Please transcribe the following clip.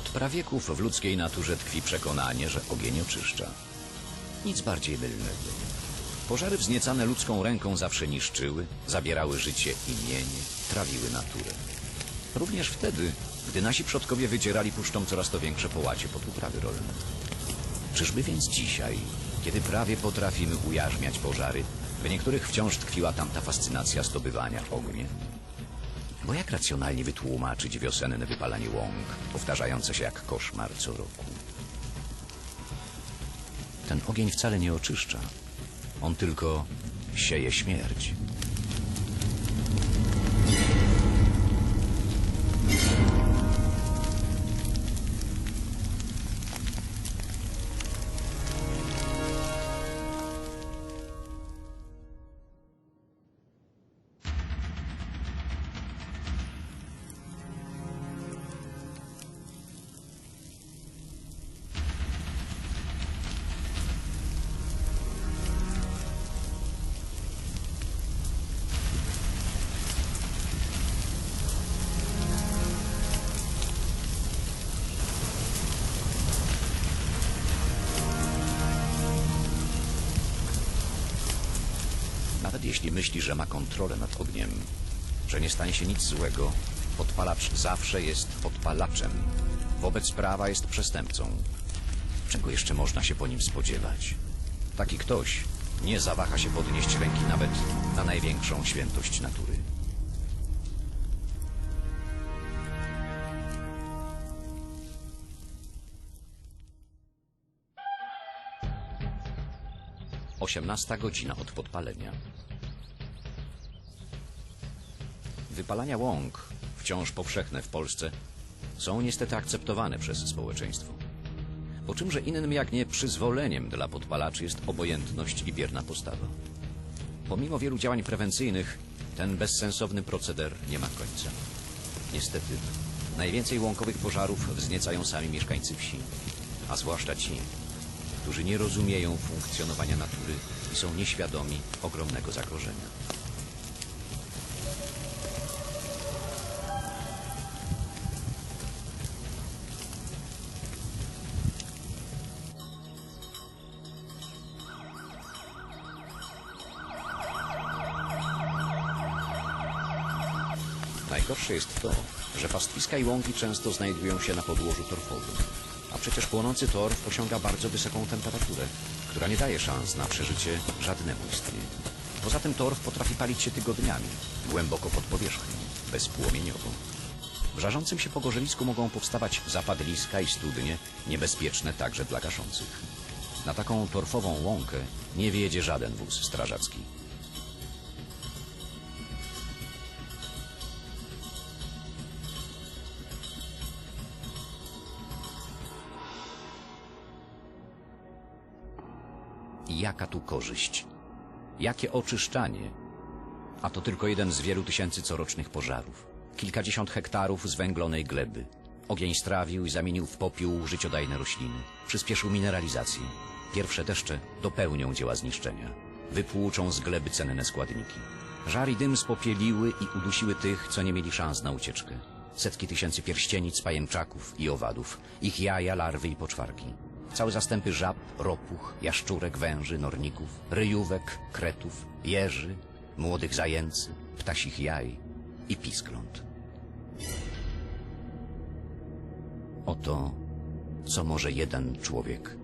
prawieków w ludzkiej naturze tkwi przekonanie, że ogień oczyszcza. Nic bardziej mylnego. Pożary wzniecane ludzką ręką zawsze niszczyły, zabierały życie i mienie, trawiły naturę. Również wtedy, gdy nasi przodkowie wydzierali puszczą coraz to większe połacie pod uprawy rolne. Czyżby więc dzisiaj, kiedy prawie potrafimy ujarzmiać pożary, w niektórych wciąż tkwiła tamta fascynacja zdobywania ognia? Bo jak racjonalnie wytłumaczyć wiosenne wypalanie łąk, powtarzające się jak koszmar co roku? Ten ogień wcale nie oczyszcza. On tylko sieje śmierć. Nawet jeśli myśli, że ma kontrolę nad ogniem, że nie stanie się nic złego, podpalacz zawsze jest podpalaczem. Wobec prawa jest przestępcą. Czego jeszcze można się po nim spodziewać? Taki ktoś nie zawaha się podnieść ręki nawet na największą świętość natury. Osiemnasta godzina od podpalenia. Wypalania łąk, wciąż powszechne w Polsce, są niestety akceptowane przez społeczeństwo. Po czymże innym jak nie przyzwoleniem dla podpalaczy jest obojętność i bierna postawa. Pomimo wielu działań prewencyjnych, ten bezsensowny proceder nie ma końca. Niestety, najwięcej łąkowych pożarów wzniecają sami mieszkańcy wsi, a zwłaszcza ci, którzy nie rozumieją funkcjonowania natury i są nieświadomi ogromnego zagrożenia. Najgorsze jest to, że pastwiska i łąki często znajdują się na podłożu torfowym. A przecież płonący torf osiąga bardzo wysoką temperaturę, która nie daje szans na przeżycie żadnemu istnieniu. Poza tym torf potrafi palić się tygodniami, głęboko pod powierzchnią, bezpłomieniowo. W żarzącym się pogorzelisku mogą powstawać zapadliska i studnie, niebezpieczne także dla gaszących. Na taką torfową łąkę nie wjedzie żaden wóz strażacki. Jaka tu korzyść? Jakie oczyszczanie? A to tylko jeden z wielu tysięcy corocznych pożarów. Kilkadziesiąt hektarów zwęglonej gleby. Ogień strawił i zamienił w popiół życiodajne rośliny. Przyspieszył mineralizację. Pierwsze deszcze dopełnią dzieła zniszczenia. Wypłuczą z gleby cenne składniki. Żar i dym spopieliły i udusiły tych, co nie mieli szans na ucieczkę. Setki tysięcy pierścienic, pajęczaków i owadów. Ich jaja, larwy i poczwarki. Całe zastępy żab, ropuch, jaszczurek, węży, norników, ryjówek, kretów, jeży, młodych zajęcy, ptasich jaj i piskląt. Oto, co może jeden człowiek